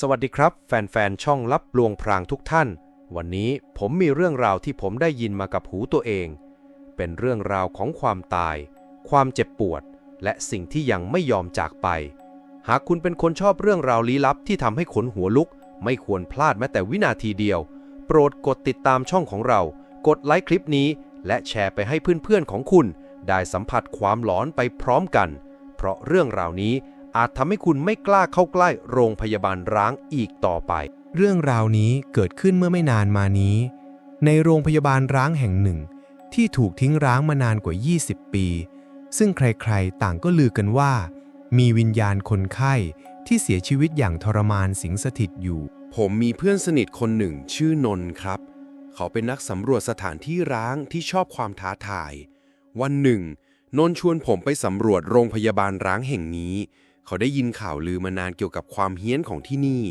สวัสดีครับ แฟนๆ ช่องลับลวงพรางทุกท่าน วันนี้ผมมีเรื่องราวที่ผมได้ยินมากับหูตัวเอง เป็นเรื่องราวของความตาย ความเจ็บปวด และสิ่งที่ยังไม่ยอมจากไป หากคุณเป็นคนชอบเรื่องราวลี้ลับที่ทำให้ขนหัวลุก ไม่ควรพลาดแม้แต่วินาทีเดียว โปรดกดติดตามช่องของเรา กดไลค์คลิปนี้ และแชร์ไปให้เพื่อนๆของคุณ ได้สัมผัสความหลอนไปพร้อมกัน เพราะเรื่องราวนี้ อาจทำให้คุณไม่กล้าเข้าใกล้โรงพยาบาลร้างอีกต่อไป เรื่องราวนี้เกิดขึ้นเมื่อไม่นานมานี้ ในโรงพยาบาลร้างแห่งหนึ่ง ที่ถูกทิ้งร้างมานานกว่า 20 ปี ซึ่งใครๆ ต่างก็ลือกันว่า มีวิญญาณคนไข้ที่เสียชีวิตอย่างทรมานสิงสถิตอยู่ ผมมีเพื่อนสนิทคนหนึ่งชื่อนนท์ครับ เขาเป็นนักสำรวจสถานที่ร้างที่ชอบความท้าทาย วันหนึ่ง นนท์ชวนผมไปสำรวจโรงพยาบาลร้างแห่งนี้ เขาได้ยินข่าวลือมานานเกี่ยวกับความเฮี้ยนของที่นี่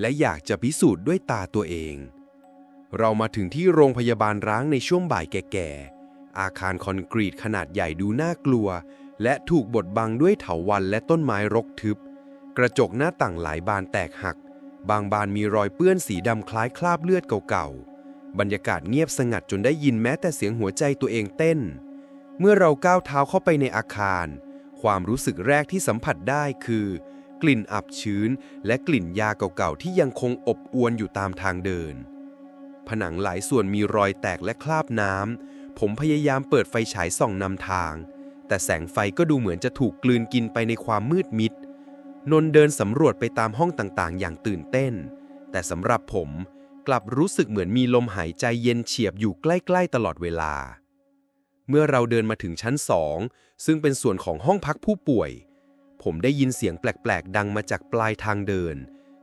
และอยากจะพิสูจน์ด้วยตาตัวเอง เรามาถึงที่โรงพยาบาลร้างในช่วงบ่ายแก่ๆ อาคารคอนกรีตขนาดใหญ่ดูน่ากลัว และถูกบดบังด้วยเถาวัลย์และต้นไม้รกทึบ กระจกหน้าต่างหลายบานแตกหัก บางบานมีรอยเปื้อนสีดำคล้ายคราบเลือดเก่าๆ บรรยากาศเงียบสงัดจนได้ยินแม้แต่เสียงหัวใจตัวเองเต้น เมื่อเราก้าวเท้าเข้าไปในอาคาร ความรู้สึกแรกที่สัมผัสได้คือ กลิ่นอับชื้น และกลิ่นยาเก่าๆที่ยังคงอบอวนอยู่ตามทางเดิน ผนังหลายส่วนมีรอยแตกและคราบน้ำ ผมพยายามเปิดไฟฉายส่องนำทาง แต่แสงไฟก็ดูเหมือนจะถูกกลืนกินไปในความมืดมิด นนท์เดินสำรวจไปตามห้องต่างๆ อย่างตื่นเต้น แต่สำหรับผมกลับรู้สึกเหมือนมีลมหายใจเย็นเฉียบอยู่ใกล้ ๆ ตลอดเวลา เมื่อเราเดินมาถึงชั้นสองซึ่งเป็นส่วนของห้องพักผู้ป่วย ผมได้ยินเสียงแปลก ๆ ดังมาจากปลายทางเดิน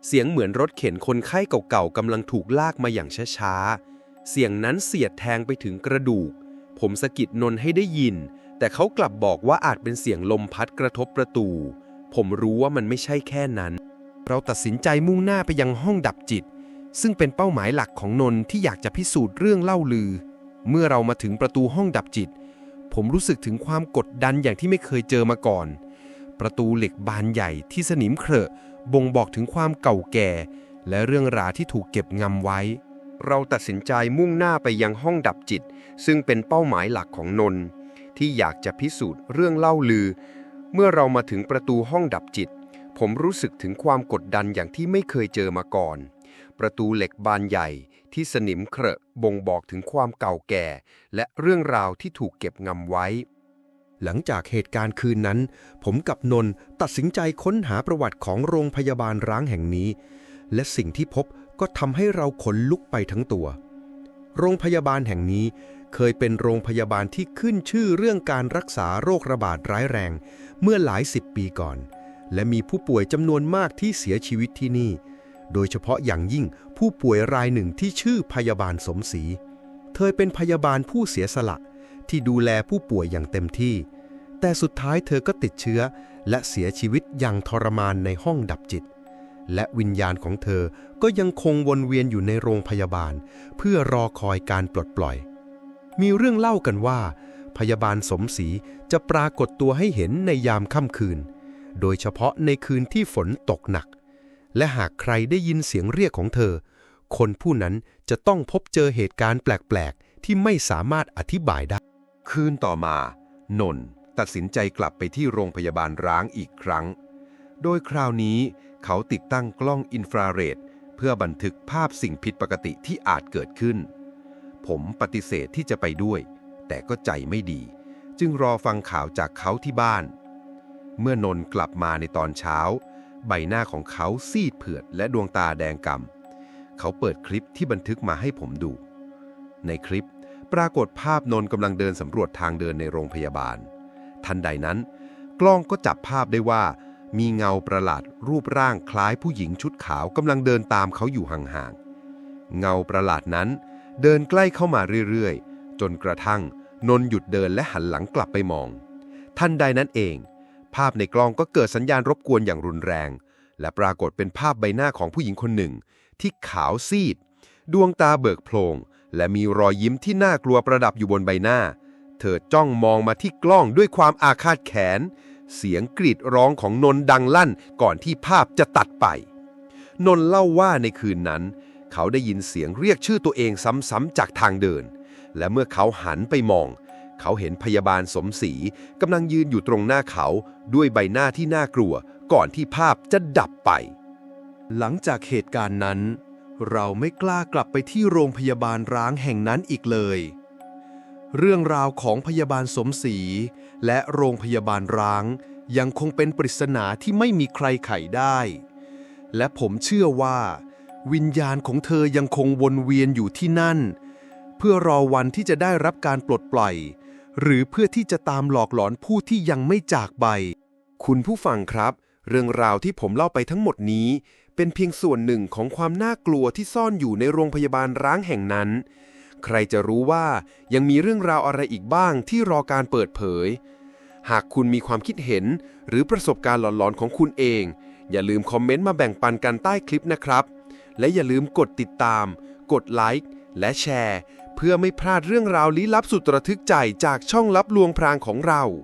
เสียงเหมือนรถเข็นคนไข้เก่าๆกำลังถูกลากมาอย่างช้าๆ เสียงนั้นเสียดแทงไปถึงกระดูก ผมสะกิดนนท์ให้ได้ยิน แต่เขากลับบอกว่าอาจเป็นเสียงลมพัดกระทบประตู ผมรู้ว่ามันไม่ใช่แค่นั้น เราตัดสินใจมุ่งหน้าไปยังห้องดับจิต ซึ่งเป็นเป้าหมายหลักของนนท์ที่อยากจะพิสูจน์เรื่องเล่าลือ เมื่อเรามาถึงประตูห้องดับจิต ผมรู้สึกถึงความกดดันอย่างที่ไม่เคยเจอมาก่อน ประตูเหล็กบานใหญ่ที่สนิมเครอะบ่งบอกถึงความเก่าแก่ และเรื่องราวที่ถูกเก็บงำไว้ เราตัดสินใจมุ่งหน้าไปยังห้องดับจิต ซึ่งเป็นเป้าหมายหลักของนนท์ที่อยากจะพิสูจน์เรื่องเล่าลือ เมื่อเรามาถึงประตูห้องดับจิต ผมรู้สึกถึงความกดดันอย่างที่ไม่เคยเจอมาก่อน ประตูเหล็กบานใหญ่ ที่สนิมเครอะบ่งบอกถึงความเก่าแก่ และเรื่องราวที่ถูกเก็บงำไว้ หลังจากเหตุการณ์คืนนั้น ผมกับนนท์ตัดสินใจค้นหาประวัติของโรงพยาบาลร้างแห่งนี้ และสิ่งที่พบก็ทำให้เราขนลุกไปทั้งตัว โรงพยาบาลแห่งนี้เคยเป็นโรงพยาบาลที่ขึ้นชื่อเรื่องการรักษาโรคระบาดร้ายแรง เมื่อหลายสิบปีก่อน และมีผู้ป่วยจำนวนมากที่เสียชีวิตที่นี่ โดยเฉพาะอย่างยิ่งผู้ป่วยรายหนึ่งที่ชื่อพยาบาลสมศรี เธอเป็นพยาบาลผู้เสียสละ ที่ดูแลผู้ป่วยอย่างเต็มที่ แต่สุดท้ายเธอก็ติดเชื้อ และเสียชีวิตอย่างทรมานในห้องดับจิต และวิญญาณของเธอก็ยังคงวนเวียนอยู่ในโรงพยาบาล เพื่อรอคอยการปลดปล่อย มีเรื่องเล่ากันว่า พยาบาลสมศรีจะปรากฏตัวให้เห็นในยามค่ำคืน โดยเฉพาะในคืนที่ฝนตกหนัก และหากใครได้ยินเสียงเรียกของเธอ คนผู้นั้นจะต้องพบเจอเหตุการณ์แปลกๆ ที่ไม่สามารถอธิบายได้ คืนต่อมา นนท์ตัดสินใจกลับไปที่โรงพยาบาลร้างอีกครั้ง โดยคราวนี้เขาติดตั้งกล้องอินฟราเรดเพื่อบันทึกภาพสิ่งผิดปกติที่อาจเกิดขึ้น ผมปฏิเสธที่จะไปด้วย แต่ก็ใจไม่ดี จึงรอฟังข่าวจากเขาที่บ้าน เมื่อนนท์กลับมาในตอนเช้า ใบหน้าของเขาซีดเผือดและดวงตาแดงกำเขาเปิดคลิปที่บันทึกมาให้ผมดู ในคลิปปรากฏภาพนนท์กำลังเดินสำรวจทางเดินในโรงพยาบาล ทันใดนั้น กล้องก็จับภาพได้ว่า มีเงาประหลาดรูปร่างคล้ายผู้หญิงชุดขาวกำลังเดินตามเขาอยู่ห่างๆ เงาประหลาดนั้น เดินใกล้เข้ามาเรื่อยๆ จนกระทั่งนนท์หยุดเดินและหันหลังกลับไปมอง ทันใดนั้นเองาพในกล้องก็เกิดสัญญาณรบกวนอย่างรุนแรง และปรากฏเป็นภาพใบหน้าของผู้หญิงคนหนึ่ง ที่ขาวซีด ดวงตาเบิกโพลงและมีรอยยิ้มที่น่ากลัวประดับอยู่บนใบหน้า เธอจ้องมองมาที่กล้องด้วยความอาฆาตแค้นเสียงกรีดร้องของนนท์ดังลั่นก่อนที่ภาพจะตัดไป นนท์เล่าว่าในคืนนั้น เขาได้ยินเสียงเรียกชื่อตัวเองซ้ำๆจากทางเดิน และเมื่อเขาหันไปมอง เขาเห็นพยาบาลสมศรีกำลังยืนอยู่ตรงหน้าเขาด้วยใบหน้าที่น่ากลัว ก่อนที่ภาพจะดับไป หลังจากเหตุการณ์นั้น เราไม่กล้ากลับไปที่โรงพยาบาลร้างแห่งนั้นอีกเลย เรื่องราวของพยาบาลสมศรีและโรงพยาบาลร้าง ยังคงเป็นปริศนาที่ไม่มีใครไขได้ และผมเชื่อว่า วิญญาณของเธอยังคงวนเวียนอยู่ที่นั่น เพื่อรอวันที่จะได้รับการปลดปล่อย หรือเพื่อที่จะตามหลอกหลอนผู้ที่ยังไม่จากไป คุณผู้ฟังครับ เรื่องราวที่ผมเล่าไปทั้งหมดนี้ เป็นเพียงส่วนหนึ่งของความน่ากลัวที่ซ่อนอยู่ในโรงพยาบาลร้างแห่งนั้น ใครจะรู้ว่ายังมีเรื่องราวอะไรอีกบ้างที่รอการเปิดเผย หากคุณมีความคิดเห็น หรือประสบการณ์หลอนๆของคุณเอง อย่าลืมคอมเมนต์มาแบ่งปันกันใต้คลิปนะครับ และอย่าลืมกดติดตาม กดไลค์และแชร์ เพื่อไม่พลาดเรื่องราวลี้ลับสุดระทึกใจจากช่องลับลวงพรางของเรา